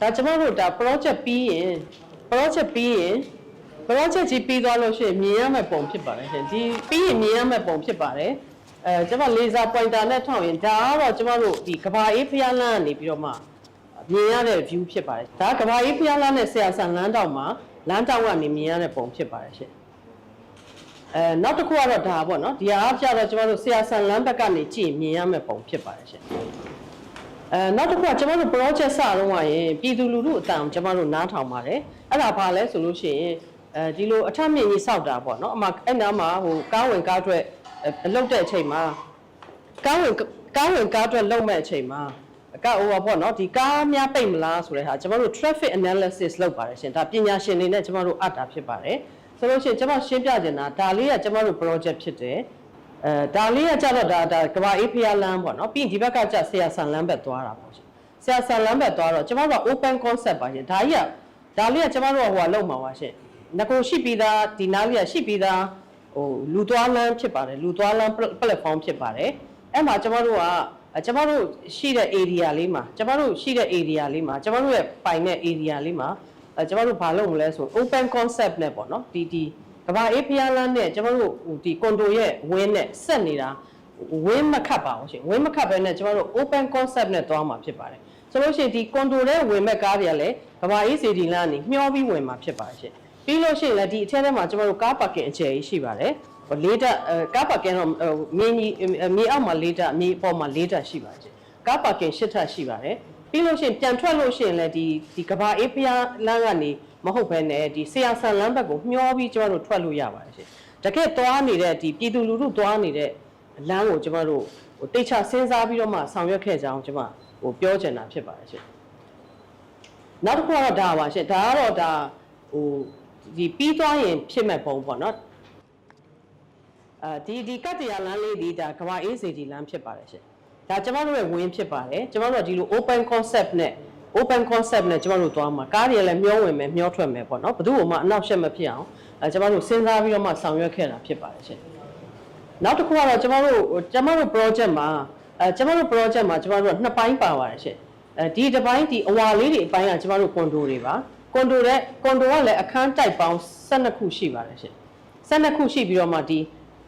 ဒါကျမတို့ဒါ project ပြီးရင် project ပြီးရင် project ကြီးပြီးသွားလို့ရှိရင်မြင်ရမယ့်ပုံဖြစ်ပါတယ်ရှင်ဒီပြီးရင်မြင်ရမယ့်ပုံဖြစ်ပါတယ်အဲကျမ laser pointer နဲ့ထောက်ရင်ဒါကတော့ကျမတို့ဒီကဘာအေးဖျားလန်းကနေပြီးတော့မှမြင်ရတဲ့ view ဖြစ်ပါတယ်ဒါကဘာအေးဖျားလန်းနဲ့ဆရာဆန်လန်းတောင်မှာလမ်းတောင်ကနေမြင်ရတဲ့ပုံဖြစ်ပါတယ်ရှင်အဲနောက်တစ်ခုကတော့ဒါပေါ့နော်ဒီအားကြတော့ကျမတို့ဆရာဆန်လန်းဘက်ကနေကြည့်မြင်ရမယ့်ပုံဖြစ်ပါတယ်ရှင် အဲနောက်တစ်ခုကကျမတို့ project စတော့ကရင်ပြည်သူလူထုအတန်ကျမတို့နားထောင်ပါတယ်အဲ့ဒါဘာလဲဆိုလို့ရှိရင်အဲဒီလိုအထက်မြင့်ကြီးစောက်တာပေါ့နော်အမှအဲ့နားမှာဟိုကားဝင်ကားထွက်အလုတ်တဲ့အချိန်မှာကားဝင်ကားဝင်ကားထွက်လုံမဲ့အချိန်မှာအကဟိုပါပေါ့နော်ဒီကားများပိတ်မလားဆိုတဲ့ဟာကျမတို့ traffic analysis လုပ်ပါတယ်ရှင်ဒါပညာရှင်တွေနဲ့ကျမတို့အပ်တာဖြစ်ပါတယ်ဆိုလို့ရှိရင်ကျမရှင်းပြချင်တာဒါလေးကကျမတို့ project ဖြစ်တယ် အဲဒါလေးကကြတော့ဒါဒါကဘာအေးဖျားလမ်းပေါ့နော်ပြီးရင်ဒီဘက်ကကြဆရာဆန်လမ်းဘက်သွားတာပေါ့ရှင်ဆရာဆန်လမ်းဘက်သွားတော့ကျမတို့က open concept ပါရှင်ဒါကြီးကဒါလေးကကျမတို့ကဟိုကလုံမှာပါရှင်ငကိုရှိပြီးသားဒီနားလေးကရှိပြီးသားဟိုလူသွားလမ်းဖြစ်ပါတယ်လူသွားလမ်း platform ဖြစ်ပါတယ်အဲ့မှာကျမတို့ကအဲကျမတို့ရှိတဲ့ area လေးမှာကျမတို့ရှိတဲ့ area လေးမှာကျမတို့ရဲ့ပိုင်တဲ့ area လေးမှာအဲကျမတို့ဘာလုပ်မလဲဆို open concept နဲ့ပေါ့နော်ဒီဒီ ကဘာအေးဖျားလမ်းနဲ့ကျမတို့ဟိုဒီကွန်ဒိုရဲ့ဝင်းနဲ့ဆက်နေတာဝင်းမခတ်ပါဘူးရှင်ဝင်းမခတ်ပဲနဲ့ကျမတို့ open concept နဲ့သွားမှာဖြစ်ပါတယ်ဆိုလို့ရှိရင်ဒီကွန်ဒိုရဲ့ဝင်မဲ့ကားတွေကလည်းကဘာအေးစီဒီလမ်းကနေမျောပြီးဝင်မှာဖြစ်ပါတယ်ရှင်ပြီးလို့ရှိရင်လည်းဒီအထက်ထဲမှာကျမတို့ကားပါကင်အခြေကြီးရှိပါတယ်ဟိုလေးတက်အဲကားပါကင်တော့ဟိုမြင်းကြီးမြေအောက်မှာလေးတက်မြေအပေါ်မှာလေးတက်ရှိပါတယ်ရှင်ကားပါကင်ရှစ်ထပ်ရှိပါတယ်ပြီးလို့ရှိရင်ပြန်ထွက်လို့ရှိရင်လည်းဒီဒီကဘာအေးဖျားလမ်းကနေ မဟုတ်ဘဲနဲ့ဒီဆရာဆန်လမ်းဘက်ကိုမျောပြီးကျမတို့ထွက်လို့ရပါတယ်ရှင်တကယ်သွားနေတဲ့ဒီပြည်သူလူထုသွားနေတဲ့လမ်းကိုကျမတို့ဟိုတိတ်ချစဉ်းစားပြီးတော့မှဆောင်ရွက်ခဲ့ကြအောင်ကျမဟိုပြောချင်တာဖြစ်ပါတယ်ရှင်နောက်တစ်ခုကတော့ဒါပါရှင်ဒါကတော့ဒါဟိုဒီပြီးသွားရင်ဖြစ်မဲ့ပုံပေါ့နော်အဲဒီဒီကတ္တရာလမ်းလေးဒီဒါကဘာအေးစီဒီလမ်းဖြစ်ပါတယ်ရှင် ဒါကျမတို့ရဲ့ဝင်းဖြစ်ပါတယ်ကျမတို့ကဒီလို open concept နဲ့ open concept နဲ့ကျမတို့သွားမှာကားတွေလည်းမျောဝင်မယ်မျောထွက်မယ်ပေါ့နော်ဘယ်သူ့မှအနောက်ရှက်မဖြစ်အောင်အဲကျမတို့စဉ်းစားပြီးတော့မှဆောင်ရွက်ခဲ့တာဖြစ်ပါတယ်ရှင်နောက်တစ်ခုကတော့ကျမတို့ကျမတို့ project မှာအဲကျမတို့ project မှာကျမတို့ကနှစ်ပိုင်းပါပါတယ်ရှင်အဲဒီတစ်ပိုင်းဒီအဝါလေးတွေအပိုင်းကကျမတို့ကွန်ဒိုတွေပါကွန်ဒိုတဲ့ကွန်ဒိုကလည်းအခန်းတိုက်ပေါင်း12ခုရှိပါတယ်ရှင်12ခုရှိပြီးတော့မှဒီ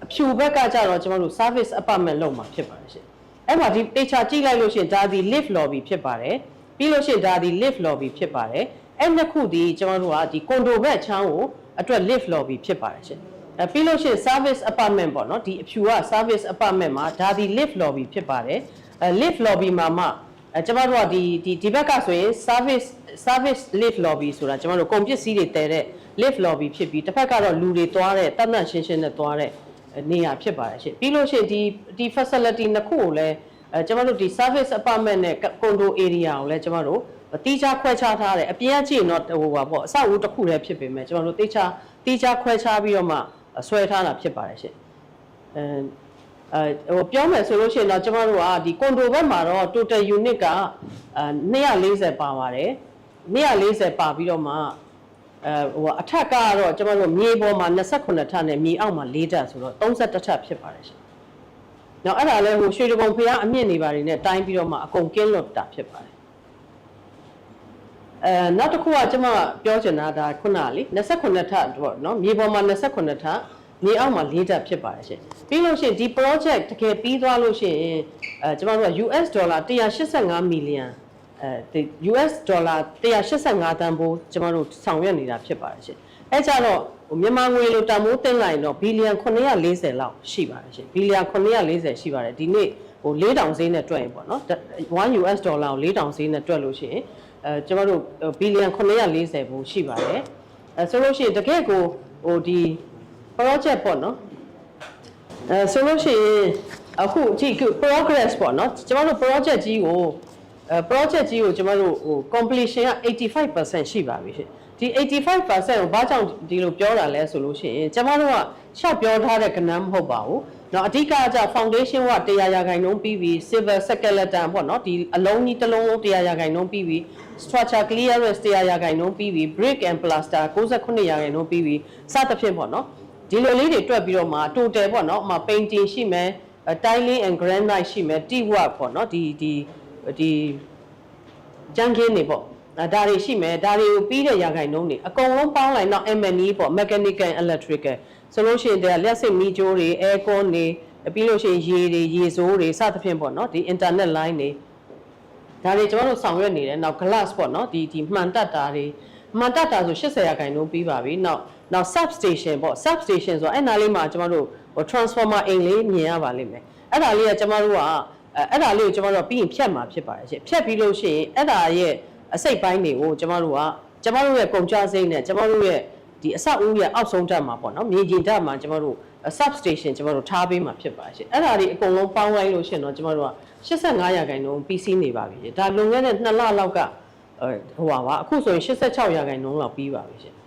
အဖြူဘက်ကကျတော့ကျမတို့ service apartment လောက်မှာဖြစ်ပါတယ်ရှင် အဲ့မှာဒီ picture ကြည့်လိုက်လို့ရှိရင်ဒါဒီ lift lobby ဖြစ်ပါတယ်ပြီးလို့ရှိရင်ဒါဒီ lift lobby ဖြစ်ပါတယ်အဲ့နှစ်ခုဒီကျမတို့ကဒီကွန်ဒိုဘက်ချမ်းကိုအတွက် lift lobby ဖြစ်ပါတယ်ရှင်အဲပြီးလို့ရှိရင် service apartment ပေါ့နော်ဒီအဖြူက service apartment မှာဒါဒီ lift lobby ဖြစ်ပါတယ်အဲ lift lobby မှာမှအဲကျမတို့ကဒီဒီဒီဘက်ကဆိုရင် service service lift lobby ဆိုတာကျမတို့ကုန်ပစ္စည်းတွေတည်တဲ့ lift lobby ဖြစ်ပြီးတစ်ဖက်ကတော့လူတွေသွားတဲ့တတ်မှတ်ရှင်းရှင်းနဲ့သွားတဲ့ နေရာဖြစ်ပါတယ်ရှင်ပြီးလို့ရှိရင်ဒီဒီ facility နှစ်ခုကိုလည်းအဲကျမတို့ဒီ service apartment နဲ့ condo area ကိုလည်းကျမတို့တီးခြားခွဲခြားထားတယ်အပြင်ကကြည့်ရင်တော့ဟိုပါပေါ့အဆောက်အဦတစ်ခုတည်းဖြစ်ပေမဲ့ကျမတို့တီးခြားတီးခြားခွဲခြားပြီးတော့မှဆွဲထားတာဖြစ်ပါတယ်ရှင်အဲအဲဟိုပြောမယ်ဆိုလို့ရှိရင်တော့ကျမတို့ကဒီကွန်ဒိုဘက်မှာတော့ total unit ကအဲ240ပါပါတယ်240ပါပြီးတော့မှ အဲဟိုအထက်ကတော့ကျမတို့မြေပေါ်မှာ28ထပ်နဲ့မြေအောက်မှာ4ထပ်ဆိုတော့31ထပ်ဖြစ်ပါတယ်ရှင်။နောက်အဲ့ဒါလည်းဟိုရွှေတပုံဖျားအမြင့်နေပါတွေနဲ့တိုင်းပြီးတော့မှအကုန်ကင်းလွတ်တာဖြစ်ပါတယ်။အဲနောက်တစ်ခုကကျွန်မပြောချင်တာဒါခုနကလေ28ထပ်ပေါ့နော်မြေပေါ်မှာ28ထပ်မြေအောက်မှာ4ထပ်ဖြစ်ပါတယ်ရှင်။ပြီးလို့ရှိရင်ဒီ project တကယ်ပြီးသွားလို့ရှိရင်အဲကျွန်တော်တို့က US ဒေါ်လာ185 million အဲဒီ US ဒေါ်လာ185တန်ဖိုးကျွန်တော်တို့ဆောင်ရွက်နေတာဖြစ်ပါတယ်ရှင်။အဲကြတော့ဟိုမြန်မာငွေလိုတန်ဖိုးတင်လိုက်ရင်တော့ဘီလီယံ940လောက်ရှိပါတယ်ရှင်။ဘီလီယံ940ရှိပါတယ်ဒီနေ့ဟို4000ဈေးနဲ့တွက်ရင်ပေါ့နော်1 US ဒေါ်လာကို4000ဈေးနဲ့တွက်လို့ရှိရင်အဲကျွန်တော်တို့ဘီလီယံ940ဘူးရှိပါတယ်။အဲဆိုလို့ရှိရင်တကယ့်ကိုဟိုဒီ project ပေါ့နော်အဲဆိုလို့ရှိရင်အခုကြည့် progress ပေါ့နော်ကျွန်တော်တို့ project ကြီးကို အဲ project ကြီးကိုကျွန်တော်တို့ဟို completion က85%ရှိပါပြီရှင်ဒီ85%ကိုဘာကြောင့်ဒီလိုပြောတာလဲဆိုလို့ရှိရင်ကျွန်တော်တို့ကရှောက်ပြောထားတဲ့ကဏ္ဍမဟုတ်ပါဘူးเนาะအဓိကကကြ foundation က100ရာခိုင်နှုန်းပြီးပြီ civil skeleton ပေါ့เนาะဒီအလုံးကြီးတစ်လုံးလုံး100ရာခိုင်နှုန်းပြီးပြီ structure clearance 100ရာခိုင်နှုန်းပြီးပြီ brick and plaster 69ရာခိုင်နှုန်းပြီးပြီစသဖြင့်ပေါ့เนาะဒီလိုလေးတွေတွက်ပြီးတော့မှ total ပေါ့เนาะဥပမာ painting ရှိမယ် tiling and granite ရှိမယ် t work ပေါ့เนาะဒီဒီ ဒီကြမ်းခင်းနေပေါ့အဲဒါတွေရှိမယ်ဒါတွေကိုပြီးတဲ့ရာခိုင်နှုန်းတွေအကုန်လုံးပေါင်းလိုက်တော့ M&E ပေါ့ mechanical and electrical ဆိုလို့ရှိရင်ဒါလျှက်စစ်မီးကြိုးတွေ aircon တွေပြီးလို့ရှိရင်ရေတွေရေစိုးတွေစသဖြင့်ပေါ့နော်ဒီ internet line တွေဒါတွေကျွန်တော်တို့ဆောင်ရွက်နေတယ်နောက် glass ပေါ့နော်ဒီဒီမှန်တက်တာတွေမှန်တက်တာဆို80ရာခိုင်နှုန်းပြီးပါပြီနောက်နောက် substation ပေါ့ substation ဆိုတော့အဲ့နားလေးမှာကျွန်တော်တို့ဟို transformer အိမ်လေးမြင်ရပါလိမ့်မယ်အဲ့ဒါလေးကကျွန်တော်တို့က အဲအဲ့ဒါလေးကိုကျွန်တော်တို့ကပြီးရင်ဖြတ်မှာဖြစ်ပါတယ်ရှင်ဖြတ်ပြီးလို့ရှိရင်အဲ့ဒါရဲ့အစိတ်ပိုင်းတွေကိုကျွန်တော်တို့ကကျွန်တော်တို့ရဲ့ကုန်ကြစိမ့်နဲ့ကျွန်တော်တို့ရဲ့ဒီအဆောက်အဦရဲ့အောက်ဆုံးဓာတ်မှာပေါ့နော်မြေပြင်ဓာတ်မှာကျွန်တော်တို့ substation ကျွန်တော်တို့ထားပေးမှာဖြစ်ပါတယ်ရှင်အဲ့ဒါတွေအကုန်လုံးပေါင်းလိုက်လို့ရှိရင်တော့ကျွန်တော်တို့က85ရာခိုင်နှုန်းပြီးစီးနေပါပြီရှင်ဒါလွန်ခဲ့တဲ့2လလောက်ကအဲဟိုပါပါအခုဆိုရင်86ရာခိုင်နှုန်းလောက်ပြီးပါပြီရှင်